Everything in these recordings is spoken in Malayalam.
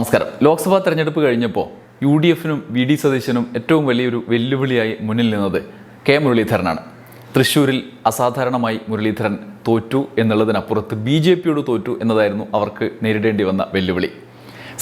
നമസ്കാരം. ലോക്സഭാ തെരഞ്ഞെടുപ്പ് കഴിഞ്ഞപ്പോൾ യു ഡി എഫിനും വി ഡി സതീശനും ഏറ്റവും വലിയൊരു വെല്ലുവിളിയായി മുന്നിൽ നിന്നത് കെ മുരളീധരനാണ്. തൃശ്ശൂരിൽ അസാധാരണമായി മുരളീധരൻ തോറ്റു എന്നുള്ളതിനപ്പുറത്ത് ബി ജെ പിയോട് തോറ്റു എന്നതായിരുന്നു അവർക്ക് നേരിടേണ്ടി വന്ന വെല്ലുവിളി.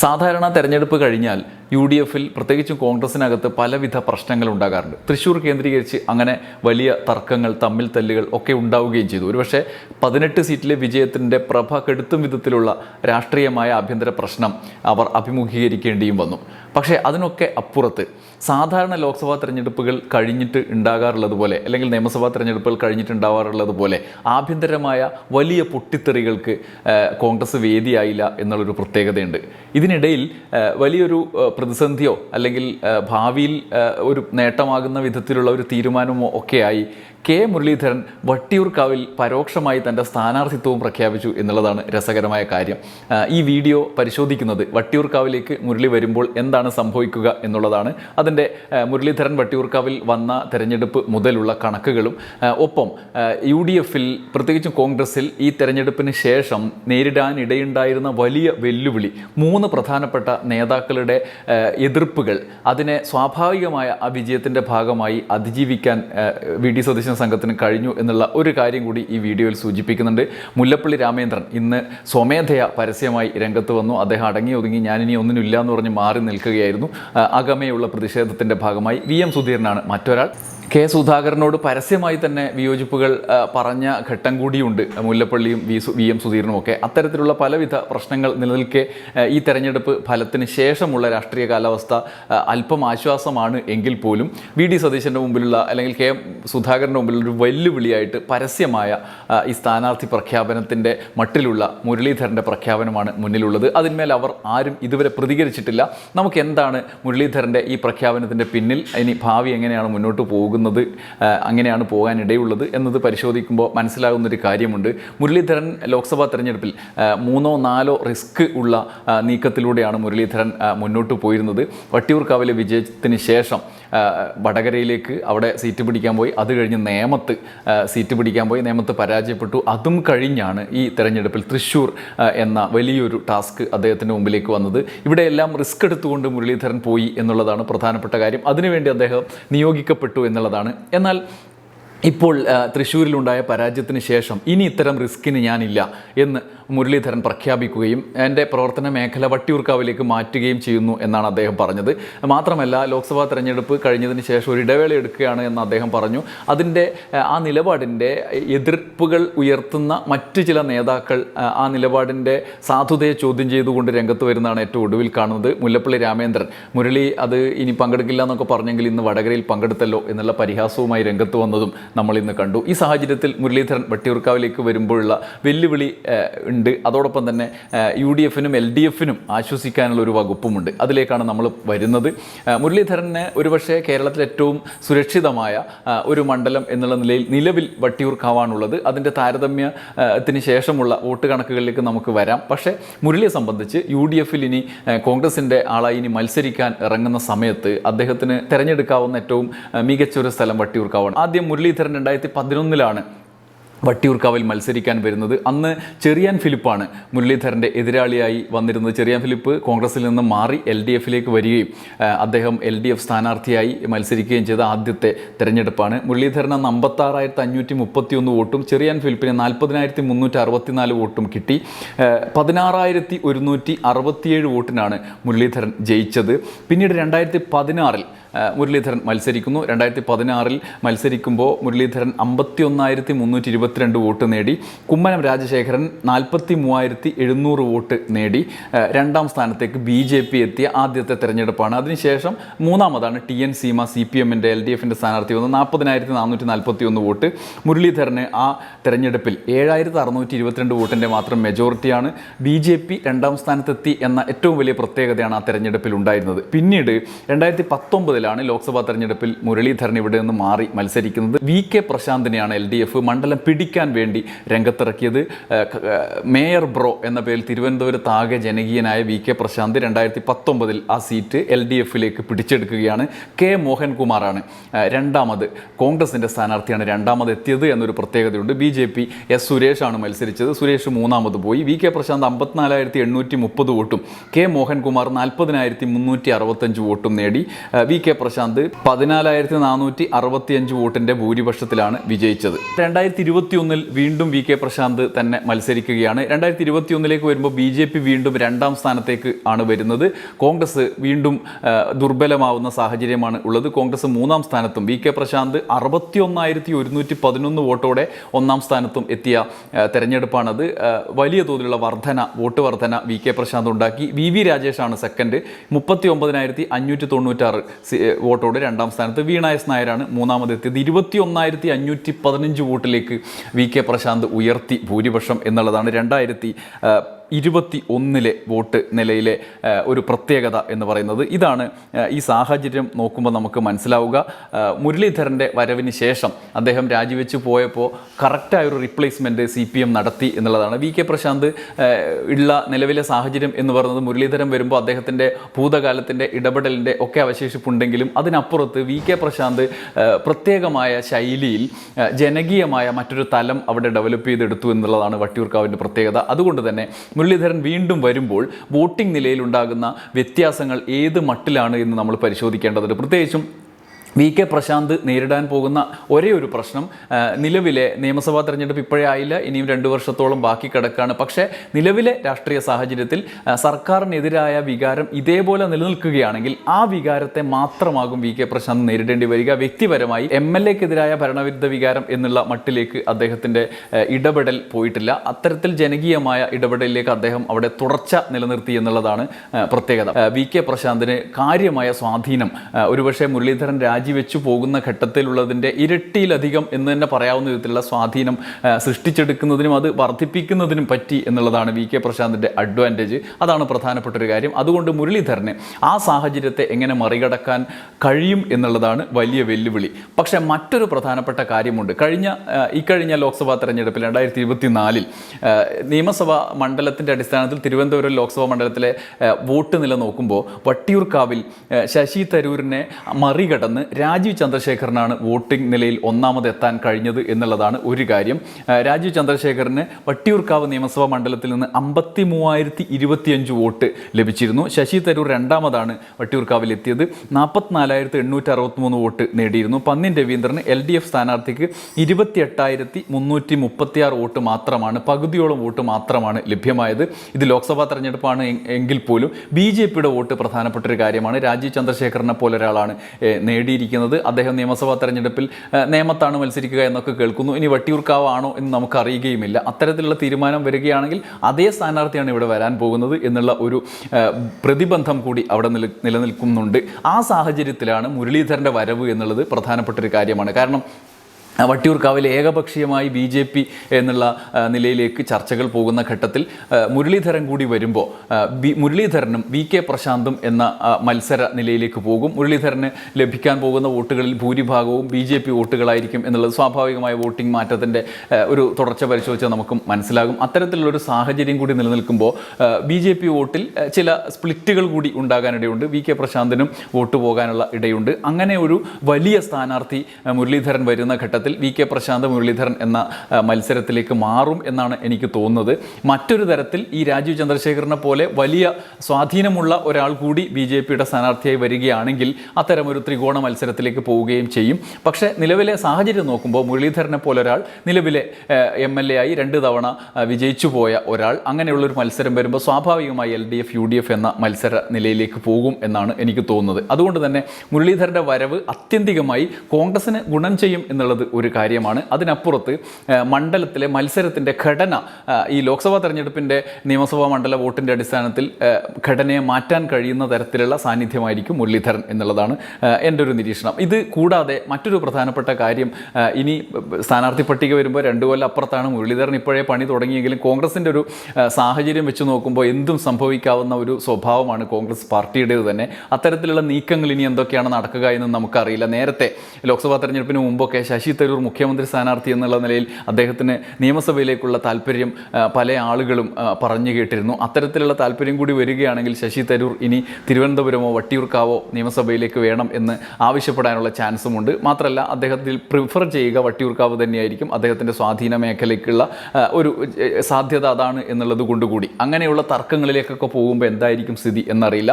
സാധാരണ തെരഞ്ഞെടുപ്പ് കഴിഞ്ഞാൽ യു ഡി എഫിൽ പ്രത്യേകിച്ചും കോൺഗ്രസിനകത്ത് പലവിധ പ്രശ്നങ്ങൾ ഉണ്ടാകാറുണ്ട്. തൃശ്ശൂർ കേന്ദ്രീകരിച്ച് അങ്ങനെ വലിയ തർക്കങ്ങൾ തമ്മിൽ തല്ലുകൾ ഒക്കെ ഉണ്ടാവുകയും ചെയ്തു. ഒരുപക്ഷെ പതിനെട്ട് സീറ്റിലെ വിജയത്തിന്റെ പ്രഭ കെടുത്തും വിധത്തിലുള്ള രാഷ്ട്രീയമായ ആഭ്യന്തര പ്രശ്നം അവർ അഭിമുഖീകരിക്കേണ്ടിയും വന്നു. പക്ഷേ അതിനൊക്കെ അപ്പുറത്ത് സാധാരണ ലോക്സഭാ തെരഞ്ഞെടുപ്പുകൾ കഴിഞ്ഞിട്ട് ഉണ്ടാകാറുള്ളത് പോലെ അല്ലെങ്കിൽ നിയമസഭാ തെരഞ്ഞെടുപ്പുകൾ കഴിഞ്ഞിട്ട് ഉണ്ടാവാറുള്ളത് പോലെ ആഭ്യന്തരമായ വലിയ പൊട്ടിത്തെറികൾക്ക് കോൺഗ്രസ് വേദിയായില്ല എന്നുള്ളൊരു പ്രത്യേകതയുണ്ട്. ഇതിനിടയിൽ വലിയൊരു പ്രതിസന്ധിയോ അല്ലെങ്കിൽ ഭാവിയിൽ ഒരു നേട്ടമാകുന്ന വിധത്തിലുള്ള ഒരു തീരുമാനമോ ഒക്കെയായി കെ മുരളീധരൻ വട്ടിയൂർക്കാവിൽ പരോക്ഷമായി തന്റെ സ്ഥാനാർത്ഥിത്വവും പ്രഖ്യാപിച്ചു എന്നുള്ളതാണ് രസകരമായ കാര്യം. ഈ വീഡിയോ പരിശോധിക്കുന്നത് വട്ടിയൂർക്കാവിലേക്ക് മുരളി വരുമ്പോൾ എന്താണ് സംഭവിക്കുക എന്നുള്ളതാണ്. അതിന്റെ മുരളീധരൻ വട്ടിയൂർക്കാവിൽ വന്ന തെരഞ്ഞെടുപ്പ് മുതലുള്ള കണക്കുകളും ഒപ്പം യു ഡി എഫിൽ പ്രത്യേകിച്ചും കോൺഗ്രസിൽ ഈ തെരഞ്ഞെടുപ്പിന് ശേഷം നേരിടാനിടയുണ്ടായിരുന്ന വലിയ വെല്ലുവിളി മൂന്ന് പ്രധാനപ്പെട്ട നേതാക്കളുടെ എതിർപ്പുകൾ. അതിനെ സ്വാഭാവികമായ ആ വിജയത്തിന്റെ ഭാഗമായി അതിജീവിക്കാൻ വി. ഡി. സതീശൻ സംഘത്തിന് കഴിഞ്ഞു എന്നുള്ള ഒരു കാര്യം കൂടി ഈ വീഡിയോയിൽ സൂചിപ്പിക്കുന്നുണ്ട്. മുല്ലപ്പള്ളി രാമേന്ദ്രൻ ഇന്ന് സ്വമേധയ പരസ്യമായി രംഗത്ത് വന്നു. അദ്ദേഹം അടങ്ങി ഒതുങ്ങി ഞാനിനി ഒന്നിനില്ല എന്ന് പറഞ്ഞ് മാറി നിൽക്കുകയായിരുന്നു. അകമയുള്ള പ്രതിഷേധത്തിന്റെ ഭാഗമായി വി. എം. സുധീരനാണ് മറ്റൊരാൾ. കെ സുധാകരനോട് പരസ്യമായി തന്നെ വിയോജിപ്പുകൾ പറഞ്ഞ ഘട്ടം കൂടിയുണ്ട്. മുല്ലപ്പള്ളിയും വി വി എം സുധീരനും ഒക്കെ. അത്തരത്തിലുള്ള പലവിധ പ്രശ്നങ്ങൾ നിലനിൽക്കെ ഈ തെരഞ്ഞെടുപ്പ് ഫലത്തിന് ശേഷമുള്ള രാഷ്ട്രീയ കാലാവസ്ഥ അല്പം ആശ്വാസമാണ് എങ്കിൽ പോലും വി ഡി സതീശന്റെ മുമ്പിലുള്ള അല്ലെങ്കിൽ കെ എം സുധാകരന്റെ മുമ്പിലുള്ള ഒരു വെല്ലുവിളിയായിട്ട് പരസ്യമായ ഈ സ്ഥാനാർത്ഥി പ്രഖ്യാപനത്തിന്റെ മട്ടിലുള്ള മുരളീധരന്റെ പ്രഖ്യാപനമാണ് മുന്നിലുള്ളത്. അതിന്മേൽ അവർ ആരും ഇതുവരെ പ്രതികരിച്ചിട്ടില്ല. നമുക്ക് എന്താണ് മുരളീധരന്റെ ഈ പ്രഖ്യാപനത്തിന്റെ പിന്നിൽ? ഇനി ഭാവി എങ്ങനെയാണ് മുന്നോട്ട് പോകുന്നത്? ആ, അങ്ങനെയാണ് പോകാനിടയുള്ളത് എന്നത് പരിശോധിക്കുമ്പോൾ മനസ്സിലാകുന്നൊരു കാര്യമുണ്ട്. മുരളീധരൻ ലോക്സഭാ തെരഞ്ഞെടുപ്പിൽ മൂന്നോ നാലോ റിസ്ക് ഉള്ള നീക്കത്തിലൂടെയാണ് മുരളീധരൻ മുന്നോട്ട് പോയിരുന്നത്. വട്ടിയൂർക്കാവിലെ വിജയത്തിന് ശേഷം വടകരയിലേക്ക് അവിടെ സീറ്റ് പിടിക്കാൻ പോയി. അത് കഴിഞ്ഞ് നേമത്ത് സീറ്റ് പിടിക്കാൻ പോയി. നേമത്ത് പരാജയപ്പെട്ടു. അതും കഴിഞ്ഞാണ് ഈ തെരഞ്ഞെടുപ്പിൽ തൃശ്ശൂർ എന്ന വലിയൊരു ടാസ്ക് അദ്ദേഹത്തിന്റെ മുമ്പിലേക്ക് വന്നത്. ഇവിടെയെല്ലാം റിസ്ക് എടുത്തുകൊണ്ട് മുരളീധരൻ പോയി എന്നുള്ളതാണ് പ്രധാനപ്പെട്ട കാര്യം. അതിനുവേണ്ടി അദ്ദേഹം നിയോഗിക്കപ്പെട്ടു എന്നുള്ളതാണ്. എന്നാൽ ഇപ്പോൾ തൃശ്ശൂരിലുണ്ടായ പരാജയത്തിന് ശേഷം ഇനി ഇത്തരം റിസ്കിന് ഞാനില്ല എന്ന് മുരളീധരൻ പ്രഖ്യാപിക്കുകയും എന്റെ പ്രവർത്തന മേഖല വട്ടിയൂർക്കാവിലേക്ക് മാറ്റുകയും ചെയ്യുന്നു എന്നാണ് അദ്ദേഹം പറഞ്ഞത്. മാത്രമല്ല ലോക്സഭാ തെരഞ്ഞെടുപ്പ് കഴിഞ്ഞതിന് ശേഷം ഒരു ഇടവേള എടുക്കുകയാണ് എന്ന് അദ്ദേഹം പറഞ്ഞു. അതിന്റെ ആ, നിലപാടിന്റെ എതിർപ്പുകൾ ഉയർത്തുന്ന മറ്റ് ചില നേതാക്കൾ ആ, നിലപാടിന്റെ സാധുതയെ ചോദ്യം ചെയ്തുകൊണ്ട് രംഗത്ത് വരുന്നതാണ് ഏറ്റവും ഒടുവിൽ കാണുന്നത് മുല്ലപ്പള്ളി രാമേന്ദ്രൻ. മുരളി അത് ഇനി പങ്കെടുക്കില്ല എന്നൊക്കെ പറഞ്ഞെങ്കിൽ ഇന്ന് വടകരയിൽ പങ്കെടുത്തല്ലോ എന്നുള്ള പരിഹാസവുമായി രംഗത്ത് വന്നതും നമ്മൾ ഇന്ന് കണ്ടു. ഈ സാഹചര്യത്തിൽ മുരളീധരൻ വട്ടിയൂർക്കാവിലേക്ക് വരുമ്പോഴുള്ള വെല്ലുവിളി ഉണ്ട്. അതോടൊപ്പം തന്നെ യു ഡി എഫിനും എൽ ഡി എഫിനും ആശ്വസിക്കാനുള്ള ഒരു വകുപ്പുമുണ്ട്. അതിലേക്കാണ് നമ്മൾ വരുന്നത്. മുരളീധരന് ഒരുപക്ഷെ കേരളത്തിലെ ഏറ്റവും സുരക്ഷിതമായ ഒരു മണ്ഡലം എന്നുള്ള നിലയിൽ നിലവിൽ വട്ടിയൂർക്കാവാണുള്ളത്. അതിന്റെ താരതമ്യത്തിന് ശേഷമുള്ള വോട്ട് കണക്കുകളിലേക്ക് നമുക്ക് വരാം. പക്ഷേ മുരളിയെ സംബന്ധിച്ച് യു ഡി എഫിൽ ഇനി കോൺഗ്രസിന്റെ ആളായി ഇനി മത്സരിക്കാൻ ഇറങ്ങുന്ന സമയത്ത് അദ്ദേഹത്തിന് തിരഞ്ഞെടുക്കാവുന്ന ഏറ്റവും മികച്ച ഒരു സ്ഥലം വട്ടിയൂർക്കാവാണ്. ആദ്യം മുരളീധരൻ രണ്ടായിരത്തി പതിനൊന്നിലാണ് വട്ടിയൂർക്കാവിൽ മത്സരിക്കാൻ വരുന്നത്. അന്ന് ചെറിയാൻ ഫിലിപ്പാണ് മുരളീധരന്റെ എതിരാളിയായി വന്നിരുന്നത്. ചെറിയാൻ ഫിലിപ്പ് കോൺഗ്രസിൽ നിന്ന് മാറി എൽ ഡി എഫിലേക്ക് വരികയും അദ്ദേഹം എൽ ഡി എഫ് സ്ഥാനാർത്ഥിയായി മത്സരിക്കുകയും ചെയ്ത ആദ്യത്തെ തെരഞ്ഞെടുപ്പാണ്. മുരളീധരൻ അന്ന് അമ്പത്താറായിരത്തി അഞ്ഞൂറ്റി മുപ്പത്തി ഒന്ന് വോട്ടും ചെറിയാൻ ഫിലിപ്പിന് നാൽപ്പതിനായിരത്തി മുന്നൂറ്റി അറുപത്തിനാല് വോട്ടും കിട്ടി. പതിനാറായിരത്തി ഒരുന്നൂറ്റി അറുപത്തിയേഴ് വോട്ടിനാണ് മുരളീധരൻ ജയിച്ചത്. പിന്നീട് രണ്ടായിരത്തി പതിനാറിൽ മുരളീധരൻ മത്സരിക്കുന്നു. രണ്ടായിരത്തി പതിനാറിൽ മത്സരിക്കുമ്പോൾ മുരളീധരൻ അമ്പത്തി ഒന്നായിരത്തി മുന്നൂറ്റി ഇരുപത്തിരണ്ട് വോട്ട് നേടി. കുമ്മനം രാജശേഖരൻ നാൽപ്പത്തി മൂവായിരത്തി എഴുന്നൂറ് വോട്ട് നേടി. രണ്ടാം സ്ഥാനത്തേക്ക് ബി ജെ പി എത്തിയ ആദ്യത്തെ തെരഞ്ഞെടുപ്പാണ്. അതിനുശേഷം മൂന്നാമതാണ് T N Seema C P എമ്മിന്റെ എൽ ഡി എഫിന്റെ സ്ഥാനാർത്ഥി വന്ന് നാൽപ്പതിനായിരത്തി നാനൂറ്റി നാൽപ്പത്തി ഒന്ന് വോട്ട്. മുരളീധരന് ആ തെരഞ്ഞെടുപ്പിൽ ഏഴായിരത്തി അറുന്നൂറ്റി ഇരുപത്തിരണ്ട് വോട്ടിന്റെ മാത്രം മെജോറിറ്റിയാണ് ബി ജെ പി രണ്ടാം സ്ഥാനത്തെത്തി എന്ന ഏറ്റവും വലിയ പ്രത്യേകതയാണ് ആ തെരഞ്ഞെടുപ്പിൽ ഉണ്ടായിരുന്നത്. പിന്നീട് രണ്ടായിരത്തി പത്തൊമ്പതിൽ ഒൻപതിലാണ് ലോക്സഭാ തെരഞ്ഞെടുപ്പിൽ മുരളീധരൻ ഇവിടെ നിന്ന് മാറി മത്സരിക്കുന്നത്. വി കെ പ്രശാന്തിനെയാണ് എൽ ഡി എഫ് മണ്ഡലം പിടിക്കാൻ വേണ്ടി രംഗത്തിറക്കിയത്. മേയർ ബ്രോ എന്ന പേരിൽ തിരുവനന്തപുരത്ത് ആകെ ജനകീയനായ വി കെ പ്രശാന്ത് രണ്ടായിരത്തി പത്തൊമ്പതിൽ ആ സീറ്റ് എൽ ഡി എഫിലേക്ക് പിടിച്ചെടുക്കുകയാണ്. കെ മോഹൻകുമാറാണ് രണ്ടാമത്. കോൺഗ്രസിന്റെ സ്ഥാനാർത്ഥിയാണ് രണ്ടാമത് എത്തിയത് എന്നൊരു പ്രത്യേകതയുണ്ട്. ബി ജെ പി എസ് സുരേഷാണ് മത്സരിച്ചത്. സുരേഷ് മൂന്നാമത് പോയി. വി കെ പ്രശാന്ത് അമ്പത്തിനാലായിരത്തി എണ്ണൂറ്റി മുപ്പത് വോട്ടും. കെ മോഹൻകുമാർ നാൽപ്പതിനായിരത്തി മുന്നൂറ്റി അറുപത്തഞ്ച് വോട്ടും നേടി. വി കെ പ്രശാന്ത് പതിനാലായിരത്തി നാനൂറ്റി അറുപത്തിയഞ്ച് വോട്ടിന്റെ ഭൂരിപക്ഷത്തിലാണ് വിജയിച്ചത്. രണ്ടായിരത്തി ഇരുപത്തി ഒന്നിൽ വീണ്ടും വി കെ പ്രശാന്ത് തന്നെ മത്സരിക്കുകയാണ്. രണ്ടായിരത്തി ഇരുപത്തി ഒന്നിലേക്ക് വരുമ്പോൾ ബി ജെ പി വീണ്ടും രണ്ടാം സ്ഥാനത്തേക്ക് ആണ് വരുന്നത്. കോൺഗ്രസ് വീണ്ടും ദുർബലമാവുന്ന സാഹചര്യമാണ് ഉള്ളത്. കോൺഗ്രസ് മൂന്നാം സ്ഥാനത്തും വി കെ പ്രശാന്ത് അറുപത്തി ഒന്നായിരത്തി ഒരുന്നൂറ്റി പതിനൊന്ന് വോട്ടോടെ ഒന്നാം സ്ഥാനത്തും എത്തിയ തെരഞ്ഞെടുപ്പാണത്. വലിയ തോതിലുള്ള വർധന വോട്ട് വർധന വി കെ പ്രശാന്ത് ഉണ്ടാക്കി. വി വി രാജേഷാണ് സെക്കൻഡ് മുപ്പത്തി ഒമ്പതിനായിരത്തി അഞ്ഞൂറ്റി തൊണ്ണൂറ്റാറ് സി- വോട്ടോടെ രണ്ടാം സ്ഥാനത്ത് വീണായസ് എസ് നായരാണ് മൂന്നാമതെത്തിയത്. ഇരുപത്തി ഒന്നായിരത്തി അഞ്ഞൂറ്റി പതിനഞ്ച് വോട്ടിലേക്ക് വി കെ പ്രശാന്ത് ഉയർത്തി ഭൂരിപക്ഷം എന്നുള്ളതാണ് രണ്ടായിരത്തി ഇരുപത്തി ഒന്നിലെ വോട്ട് നിലയിലെ ഒരു പ്രത്യേകത എന്ന് പറയുന്നത് ഇതാണ്. ഈ സാഹചര്യം നോക്കുമ്പോൾ നമുക്ക് മനസ്സിലാവുക. മുരളീധരന്റെ വരവിന് ശേഷം അദ്ദേഹം രാജിവെച്ച് പോയപ്പോൾ കറക്റ്റായ ഒരു റീപ്ലേസ്മെന്റ് സി പി എം നടത്തി എന്നുള്ളതാണ്. വി കെ പ്രശാന്ത് ഉള്ള നിലവിലെ സാഹചര്യം എന്ന് പറയുന്നത് മുരളീധരൻ വരുമ്പോൾ അദ്ദേഹത്തിന്റെ ഭൂതകാലത്തിന്റെ ഇടപെടലിന്റെ ഒക്കെ അവശേഷിപ്പുണ്ടെങ്കിലും അതിനപ്പുറത്ത് വി കെ പ്രശാന്ത് പ്രത്യേകമായ ശൈലിയിൽ ജനകീയമായ മറ്റൊരു തലം അവിടെ ഡെവലപ്പ് ചെയ്തെടുത്തു എന്നുള്ളതാണ് വട്ടിയൂർക്കാവിന്റെ പ്രത്യേകത. അതുകൊണ്ട് തന്നെ മുരളീധരൻ വീണ്ടും വരുമ്പോൾ വോട്ടിംഗ് നിലയിലുണ്ടാകുന്ന വ്യത്യാസങ്ങൾ ഏത് മട്ടിലാണ് എന്ന് നമ്മൾ പരിശോധിക്കേണ്ടതുണ്ട്. പ്രത്യേകിച്ചും വി കെ പ്രശാന്ത് നേരിടാൻ പോകുന്ന ഒരേ ഒരു പ്രശ്നം നിലവിലെ നിയമസഭാ തെരഞ്ഞെടുപ്പ് ഇപ്പോഴേ ആയില്ല ഇനിയും രണ്ടു വർഷത്തോളം ബാക്കി കിടക്കാണ്. പക്ഷേ നിലവിലെ രാഷ്ട്രീയ സാഹചര്യത്തിൽ സർക്കാരിനെതിരായ വികാരം ഇതേപോലെ നിലനിൽക്കുകയാണെങ്കിൽ ആ വികാരത്തെ മാത്രമാകും വി കെ പ്രശാന്ത് നേരിടേണ്ടി വരിക. വ്യക്തിപരമായി എം എൽ എക്കെതിരായ ഭരണവിരുദ്ധ വികാരം എന്നുള്ള മട്ടിലേക്ക് അദ്ദേഹത്തിന്റെ ഇടപെടൽ പോയിട്ടില്ല. അത്തരത്തിൽ ജനകീയമായ ഇടപെടലിലേക്ക് അദ്ദേഹം അവിടെ തുടർച്ച നിലനിർത്തി എന്നുള്ളതാണ് പ്രത്യേകത. വി കെ പ്രശാന്തിന് കാര്യമായ സ്വാധീനം ഒരുപക്ഷെ മുരളീധരൻ രാജിവെച്ചു പോകുന്ന ഘട്ടത്തിലുള്ളതിന്റെ ഇരട്ടിയിലധികം എന്ന് തന്നെ പറയാവുന്ന വിധത്തിലുള്ള സ്വാധീനം സൃഷ്ടിച്ചെടുക്കുന്നതിനും അത് വർദ്ധിപ്പിക്കുന്നതിനും പറ്റി എന്നുള്ളതാണ് വി കെ പ്രശാന്തിന്റെ അഡ്വാന്റേജ്. അതാണ് പ്രധാനപ്പെട്ട ഒരു കാര്യം. അതുകൊണ്ട് മുരളീധരന് ആ സാഹചര്യത്തെ എങ്ങനെ മറികടക്കാൻ കഴിയും എന്നുള്ളതാണ് വലിയ വെല്ലുവിളി. പക്ഷേ മറ്റൊരു പ്രധാനപ്പെട്ട കാര്യമുണ്ട്. കഴിഞ്ഞ ഇക്കഴിഞ്ഞ ലോക്സഭാ തെരഞ്ഞെടുപ്പിൽ രണ്ടായിരത്തി ഇരുപത്തി നാലിൽ നിയമസഭാ മണ്ഡലത്തിന്റെ അടിസ്ഥാനത്തിൽ തിരുവനന്തപുരം ലോക്സഭാ മണ്ഡലത്തിലെ വോട്ട് നില നോക്കുമ്പോൾ വട്ടിയൂർക്കാവിൽ ശശി തരൂരിനെ മറികടന്ന് രാജീവ് ചന്ദ്രശേഖരനാണ് വോട്ടിംഗ് നിലയിൽ ഒന്നാമത് എത്താൻ കഴിഞ്ഞത് എന്നുള്ളതാണ് ഒരു കാര്യം. രാജീവ് ചന്ദ്രശേഖരന് വട്ടിയൂർക്കാവ് നിയമസഭാ മണ്ഡലത്തിൽ നിന്ന് അമ്പത്തി മൂവായിരത്തി ഇരുപത്തിയഞ്ച് വോട്ട് ലഭിച്ചിരുന്നു. ശശി തരൂർ രണ്ടാമതാണ് വട്ടിയൂർക്കാവിൽ എത്തിയത്. നാൽപ്പത്തിനാലായിരത്തി എണ്ണൂറ്റി അറുപത്തിമൂന്ന് വോട്ട് നേടിയിരുന്നു. പന്നിൻ രവീന്ദ്രന് എൽ ഡി എഫ് സ്ഥാനാർത്ഥിക്ക് ഇരുപത്തി എട്ടായിരത്തി മുന്നൂറ്റി മുപ്പത്തിയാറ് വോട്ട് മാത്രമാണ് പകുതിയോളം വോട്ട് മാത്രമാണ് ലഭ്യമായത്. ഇത് ലോക്സഭാ തെരഞ്ഞെടുപ്പാണ് എങ്കിൽ പോലും ബി ജെ പിയുടെ വോട്ട് പ്രധാനപ്പെട്ട ഒരു കാര്യമാണ്. രാജീവ് ചന്ദ്രശേഖരനെ പോലെ ഒരാളാണ് ഏ, നേടിയിരിക്കുന്നത് അദ്ദേഹം നിയമസഭാ തെരഞ്ഞെടുപ്പിൽ നേമത്താണ് മത്സരിക്കുക എന്നൊക്കെ കേൾക്കുന്നു. ഇനി വട്ടിയൂർക്കാവാണോ എന്ന് നമുക്ക് അറിയുകയുമില്ല അത്തരത്തിലുള്ള തീരുമാനം വരികയാണെങ്കിൽ അതേ സ്ഥാനാർത്ഥിയാണ് ഇവിടെ വരാൻ പോകുന്നത് എന്നുള്ള ഒരു പ്രതിബന്ധം കൂടി അവിടെ നില നിലനിൽക്കുന്നുണ്ട്. ആ സാഹചര്യത്തിലാണ് മുരളീധരന്റെ വരവ് എന്നുള്ളത് പ്രധാനപ്പെട്ട ഒരു കാര്യമാണ്. കാരണം വട്ടിയൂർക്കാവിൽ ഏകപക്ഷീയമായി ബി ജെ പി എന്നുള്ള നിലയിലേക്ക് ചർച്ചകൾ പോകുന്ന ഘട്ടത്തിൽ മുരളീധരൻ കൂടി വരുമ്പോൾ ബി മുരളീധരനും വി കെ പ്രശാന്തും എന്ന മത്സര നിലയിലേക്ക് പോകും. മുരളീധരന് ലഭിക്കാൻ പോകുന്ന വോട്ടുകളിൽ ഭൂരിഭാഗവും ബി ജെ പി വോട്ടുകളായിരിക്കും എന്നുള്ളത് സ്വാഭാവികമായ വോട്ടിംഗ് മാറ്റത്തിന്റെ ഒരു തുടർച്ച പരിശോധിച്ചാൽ നമുക്ക് മനസ്സിലാകും. അത്തരത്തിലുള്ളൊരു സാഹചര്യം കൂടി നിലനിൽക്കുമ്പോൾ ബി ജെ പി വോട്ടിൽ ചില സ്പ്ലിറ്റുകൾ കൂടി ഉണ്ടാകാനിടയുണ്ട്. വി കെ പ്രശാന്തിനും വോട്ട് പോകാനുള്ള ഇടയുണ്ട്. അങ്ങനെ ഒരു വലിയ സ്ഥാനാർത്ഥി മുരളീധരൻ വരുന്ന ഘട്ടത്തിൽ വി കെ പ്രശാന്ത് മുരളീധരൻ എന്ന മത്സരത്തിലേക്ക് മാറും എന്നാണ് എനിക്ക് തോന്നുന്നത്. മറ്റൊരു തരത്തിൽ ഈ രാജീവ് ചന്ദ്രശേഖരനെ പോലെ വലിയ സ്വാധീനമുള്ള ഒരാൾ കൂടി ബി ജെ പിയുടെ സ്ഥാനാർത്ഥിയായി വരികയാണെങ്കിൽ അത്തരമൊരു ത്രികോണ മത്സരത്തിലേക്ക് പോവുകയും ചെയ്യും. പക്ഷേ നിലവിലെ സാഹചര്യം നോക്കുമ്പോൾ മുരളീധരനെ പോലെ ഒരാൾ നിലവിലെ എം എൽ എ ആയി രണ്ട് തവണ വിജയിച്ചു പോയ ഒരാൾ അങ്ങനെയുള്ളൊരു മത്സരം വരുമ്പോൾ സ്വാഭാവികമായി L D F U D F എന്ന മത്സര നിലയിലേക്ക് പോകും എന്നാണ് എനിക്ക് തോന്നുന്നത്. അതുകൊണ്ട് തന്നെ മുരളീധരന്റെ വരവ് അത്യന്തികമായി കോൺഗ്രസിന് ഗുണം ചെയ്യും എന്നുള്ളത് ഒരു കാര്യമാണ്. അതിനപ്പുറത്ത് മണ്ഡലത്തിലെ മത്സരത്തിന്റെ ഘടന ഈ ലോക്സഭാ തെരഞ്ഞെടുപ്പിന്റെ നിയമസഭാ മണ്ഡല വോട്ടിന്റെ അടിസ്ഥാനത്തിൽ ഘടനയെ മാറ്റാൻ കഴിയുന്ന തരത്തിലുള്ള സാന്നിധ്യമായിരിക്കും മുരളീധരൻ എന്നുള്ളതാണ് എന്റെ ഒരു നിരീക്ഷണം. ഇത് കൂടാതെ മറ്റൊരു പ്രധാനപ്പെട്ട കാര്യം ഇനി സ്ഥാനാർത്ഥി പട്ടിക വരുമ്പോൾ രണ്ടു കൊല്ലം അപ്പുറത്താണ് മുരളീധരൻ ഇപ്പോഴേ പണി തുടങ്ങിയെങ്കിലും കോൺഗ്രസിന്റെ ഒരു സാഹചര്യം വെച്ച് നോക്കുമ്പോൾ എന്തും സംഭവിക്കാവുന്ന ഒരു സ്വഭാവമാണ് കോൺഗ്രസ് പാർട്ടിയുടേത് തന്നെ. അത്തരത്തിലുള്ള നീക്കങ്ങൾ ഇനി എന്തൊക്കെയാണ് നടക്കുക എന്ന് നമുക്കറിയില്ല. നേരത്തെ ലോക്സഭാ തെരഞ്ഞെടുപ്പിന് മുമ്പൊക്കെ ശശി മുഖ്യമന്ത്രി സ്ഥാനാർത്ഥി എന്നുള്ള നിലയിൽ അദ്ദേഹത്തിന് നിയമസഭയിലേക്കുള്ള താല്പര്യം പല ആളുകളും പറഞ്ഞു കേട്ടിരുന്നു. അത്തരത്തിലുള്ള താല്പര്യം കൂടി വരികയാണെങ്കിൽ ശശി തരൂർ ഇനി തിരുവനന്തപുരമോ വട്ടിയൂർക്കാവോ നിയമസഭയിലേക്ക് വേണം എന്ന് ആവശ്യപ്പെടാനുള്ള ചാൻസുമുണ്ട് മാത്രമല്ല അദ്ദേഹത്തിൽ പ്രിഫർ ചെയ്യുക വട്ടിയൂർക്കാവ് തന്നെയായിരിക്കും അദ്ദേഹത്തിന്റെ സ്വാധീന മേഖലയ്ക്കുള്ള ഒരു സാധ്യത അതാണ് എന്നുള്ളത് കൊണ്ടുകൂടി. അങ്ങനെയുള്ള തർക്കങ്ങളിലേക്കൊക്കെ പോകുമ്പോൾ എന്തായിരിക്കും സ്ഥിതി എന്നറിയില്ല.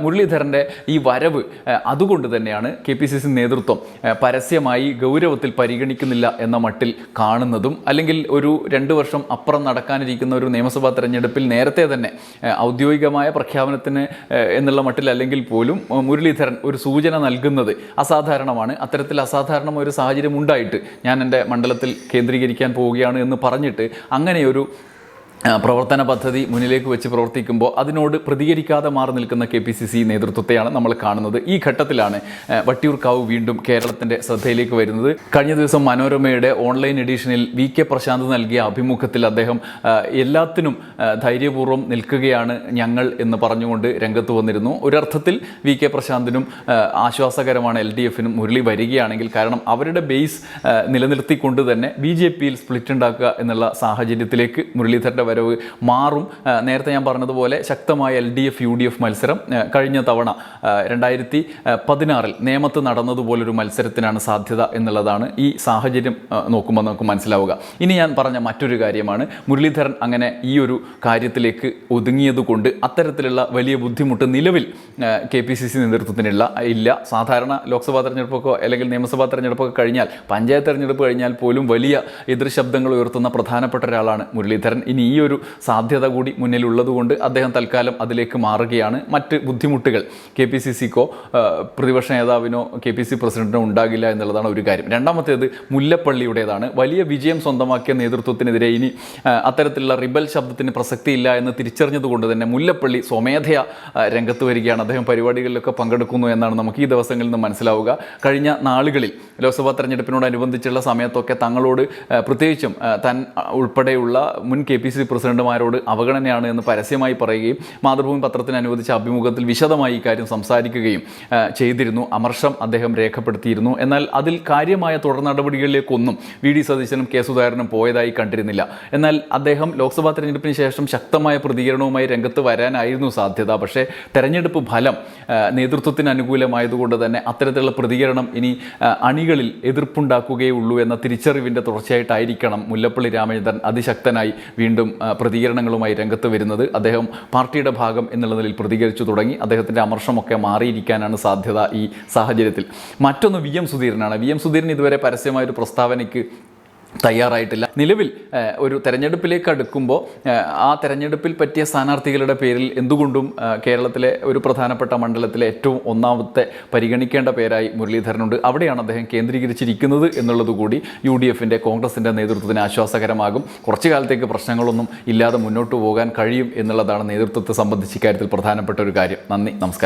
മുരളീധരന്റെ ഈ വരവ് അതുകൊണ്ട് തന്നെയാണ് കെ പി സി സി നേതൃത്വം പരസ്യമായി ഗൗരവത്തിൽ പരിഗണിക്കുന്നില്ല എന്ന മട്ടിൽ കാണുന്നതും അല്ലെങ്കിൽ ഒരു രണ്ട് വർഷം അപ്പുറം നടക്കാനിരിക്കുന്ന ഒരു നിയമസഭാ തെരഞ്ഞെടുപ്പിൽ നേരത്തെ തന്നെ ഔദ്യോഗികമായ പ്രഖ്യാപനത്തിന് എന്നുള്ള മട്ടിൽ അല്ലെങ്കിൽ പോലും മുരളീധരൻ ഒരു സൂചന നൽകുന്നത് അസാധാരണമാണ്. അത്തരത്തിൽ അസാധാരണ ഒരു സാഹചര്യം ഉണ്ടായിട്ട് ഞാൻ എന്റെ മണ്ഡലത്തിൽ കേന്ദ്രീകരിക്കാൻ പോവുകയാണ് എന്ന് പറഞ്ഞിട്ട് അങ്ങനെയൊരു പ്രവർത്തന പദ്ധതി മുന്നിലേക്ക് വെച്ച് പ്രവർത്തിക്കുമ്പോൾ അതിനോട് പ്രതികരിക്കാതെ മാറി നിൽക്കുന്ന കെ പി സി സി നേതൃത്വത്തെയാണ് നമ്മൾ കാണുന്നത്. ഈ ഘട്ടത്തിലാണ് വട്ടിയൂർക്കാവ് വീണ്ടും കേരളത്തിന്റെ ശ്രദ്ധയിലേക്ക് വരുന്നത്. കഴിഞ്ഞ ദിവസം മനോരമയുടെ ഓൺലൈൻ എഡിഷനിൽ വി കെ പ്രശാന്ത് നൽകിയ അഭിമുഖത്തിൽ അദ്ദേഹം എല്ലാത്തിനും ധൈര്യപൂർവം നിൽക്കുകയാണ് ഞങ്ങൾ എന്ന് പറഞ്ഞുകൊണ്ട് രംഗത്ത് വന്നിരുന്നു. ഒരർത്ഥത്തിൽ വി കെ പ്രശാന്തിനും ആശ്വാസകരമാണ് എൽ ഡി എഫിനും മുരളി വരികയാണെങ്കിൽ കാരണം അവരുടെ ബേസ് നിലനിർത്തിക്കൊണ്ട് തന്നെ ബി ജെ പിയിൽ സ്പ്ലിറ്റ് ഉണ്ടാക്കുക എന്നുള്ള സാഹചര്യത്തിലേക്ക് മുരളീധരന്റെ വരവ് മാറും. നേരത്തെ ഞാൻ പറഞ്ഞതുപോലെ ശക്തമായ L D F U D F മത്സരം കഴിഞ്ഞ തവണ രണ്ടായിരത്തി പതിനാറിൽ നേമത്ത് നടന്നതുപോലൊരു മത്സരത്തിനാണ് സാധ്യത എന്നുള്ളതാണ് ഈ സാഹചര്യം നോക്കുമ്പോൾ നമുക്ക് മനസ്സിലാവുക. ഇനി ഞാൻ പറഞ്ഞ മറ്റൊരു കാര്യമാണ് മുരളീധരൻ അങ്ങനെ ഈ ഒരു കാര്യത്തിലേക്ക് ഒതുങ്ങിയതുകൊണ്ട് അത്തരത്തിലുള്ള വലിയ ബുദ്ധിമുട്ട് നിലവിൽ കെ പി സി സി നേതൃത്വത്തിനുള്ള ഇല്ല. സാധാരണ ലോക്സഭാ തെരഞ്ഞെടുപ്പൊക്കെ അല്ലെങ്കിൽ നിയമസഭാ തെരഞ്ഞെടുപ്പൊക്കെ കഴിഞ്ഞാൽ പഞ്ചായത്ത് തെരഞ്ഞെടുപ്പ് കഴിഞ്ഞാൽ പോലും വലിയ എതിർ ശബ്ദങ്ങൾ ഉയർത്തുന്ന പ്രധാനപ്പെട്ട ഒരാളാണ് മുരളീധരൻ. ഇനി ഈ ഒരു സാധ്യത കൂടി മുന്നിലുള്ളതുകൊണ്ട് അദ്ദേഹം തൽക്കാലം അതിലേക്ക് മാറുകയാണ്. മറ്റ് ബുദ്ധിമുട്ടുകൾ കെ പി സി സിക്കോ പ്രതിപക്ഷ നേതാവിനോ കെ പി സി പ്രസിഡന്റിനോ ഉണ്ടാകില്ല എന്നുള്ളതാണ് ഒരു കാര്യം. രണ്ടാമത്തേത് മുല്ലപ്പള്ളിയുടേതാണ്. വലിയ വിജയം സ്വന്തമാക്കിയ നേതൃത്വത്തിനെതിരെ ഇനി അത്തരത്തിലുള്ള റിബൽ ശബ്ദത്തിന് പ്രസക്തിയില്ല എന്ന് തിരിച്ചറിഞ്ഞതുകൊണ്ട് തന്നെ മുല്ലപ്പള്ളി സ്വമേധയാ രംഗത്ത് വരികയാണ്. അദ്ദേഹം പരിപാടികളിലൊക്കെ പങ്കെടുക്കുന്നു എന്നാണ് നമുക്ക് ഈ ദിവസങ്ങളിൽ നിന്ന് മനസ്സിലാവുക. കഴിഞ്ഞ നാളുകളിൽ ലോക്സഭാ തെരഞ്ഞെടുപ്പിനോടനുബന്ധിച്ചുള്ള സമയത്തൊക്കെ തങ്ങളോട് പ്രത്യേകിച്ചും താൻ ഉൾപ്പെടെയുള്ള മുൻ കെ പി സി പ്രസിഡന്റുമാരോട് അവഗണനയാണ് എന്ന് പരസ്യമായി പറയുകയും മാതൃഭൂമി പത്രത്തിന് അനുവദിച്ച അഭിമുഖത്തിൽ വിശദമായി ഇക്കാര്യം കാര്യം സംസാരിക്കുകയും ചെയ്തിരുന്നു. അമർഷം അദ്ദേഹം രേഖപ്പെടുത്തിയിരുന്നു. എന്നാൽ അതിൽ കാര്യമായ തുടർ നടപടികളിലേക്കൊന്നും വി ഡി സതീശനും കെ സുധാകരനും പോയതായി കണ്ടിരുന്നില്ല. എന്നാൽ അദ്ദേഹം ലോക്സഭാ തെരഞ്ഞെടുപ്പിന് ശേഷം ശക്തമായ പ്രതികരണവുമായി രംഗത്ത് വരാനായിരുന്നു സാധ്യത. പക്ഷേ തെരഞ്ഞെടുപ്പ് ഫലം നേതൃത്വത്തിന് അനുകൂലമായതുകൊണ്ട് തന്നെ അത്തരത്തിലുള്ള പ്രതികരണം ഇനി അണികളിൽ എതിർപ്പുണ്ടാക്കുകയുള്ളൂ എന്ന തിരിച്ചറിവിന്റെ തുടർച്ചയായിട്ടായിരിക്കണം മുല്ലപ്പള്ളി രാമചന്ദ്രൻ അതിശക്തനായി വീണ്ടും പ്രതികരണങ്ങളുമായി രംഗത്ത് വരുന്നത് അദ്ദേഹം പാർട്ടിയുടെ ഭാഗം എന്നുള്ള നിലയിൽ പ്രതികരിച്ചു തുടങ്ങി. അദ്ദേഹത്തിന്റെ അമർഷമൊക്കെ മാറിയിരിക്കാനാണ് സാധ്യത ഈ സാഹചര്യത്തിൽ. മറ്റൊന്ന് വി എം സുധീരനാണ്. വി എം സുധീരൻ ഇതുവരെ പരസ്യമായ ഒരു പ്രസ്താവനയ്ക്ക് തയ്യാറായിട്ടില്ല. നിലവിൽ ഒരു തെരഞ്ഞെടുപ്പിലേക്ക് അടുക്കുമ്പോൾ ആ തെരഞ്ഞെടുപ്പിൽ പറ്റിയ സ്ഥാനാർത്ഥികളുടെ പേരിൽ എന്തുകൊണ്ടും കേരളത്തിലെ ഒരു പ്രധാനപ്പെട്ട മണ്ഡലത്തിലെ ഏറ്റവും ഒന്നാമത്തെ പരിഗണിക്കേണ്ട പേരായി മുരളീധരനുണ്ട്. അവിടെയാണ് അദ്ദേഹം കേന്ദ്രീകരിച്ചിരിക്കുന്നത് എന്നുള്ളതുകൂടി യു ഡി എഫിന്റെ കോൺഗ്രസിന്റെ നേതൃത്വത്തിന് ആശ്വാസകരമാകും. കുറച്ചു കാലത്തേക്ക് പ്രശ്നങ്ങളൊന്നും ഇല്ലാതെ മുന്നോട്ട് പോകാൻ കഴിയും എന്നുള്ളതാണ് നേതൃത്വത്തെ സംബന്ധിച്ച് ഇക്കാര്യത്തിൽ പ്രധാനപ്പെട്ട ഒരു കാര്യം. നന്ദി നമസ്കാരം.